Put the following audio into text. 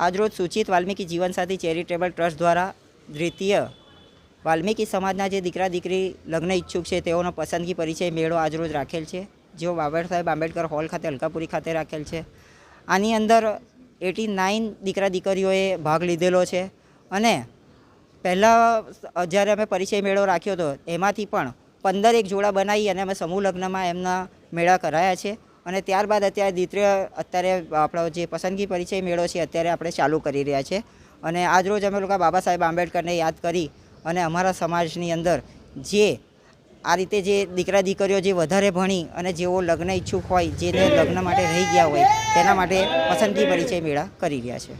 આજરોજ સૂચિત વાલ્મીકી જીવનસાથી ચેરિટેબલ ટ્રસ્ટ દ્વારા દ્વિતીય વાલ્મીકી સમાજના જે દીકરા દીકરી લગ્ન ઈચ્છુક છે, તેઓનો પસંદગી પરિચય મેળો આજરોજ રાખેલ છે, જેઓ બાબા સાહેબ આંબેડકર હોલ ખાતે અલકાપુરી ખાતે રાખેલ છે. આની અંદર એટી નાઇન દીકરા દીકરીઓએ ભાગ લીધેલો છે અને પહેલાં જ્યારે અમે પરિચય મેળો રાખ્યો હતો, એમાંથી પણ પંદર એક જોડા બનાવી અને અમે સમૂહ લગ્નમાં એમના મેળા કરાયા છે. અને ત્યારબાદ અત્યારે દ્વિતીય અત્યારે આપણો જે પસંદગી પરિચય મેળો છે, અત્યારે આપણે ચાલુ કરી રહ્યા છે. અને આજરોજ અમે લોકો બાબા સાહેબ આંબેડકરને યાદ કરી અને અમારા સમાજની અંદર જે આ રીતે જે દીકરા દીકરીઓ જે વધારે ભણી અને જેઓ લગ્ન ઈચ્છુક હોય જેને લગ્ન માટે રહી ગયા હોય, તેના માટે પસંદગી પરિચય મેળા કરી રહ્યા છે.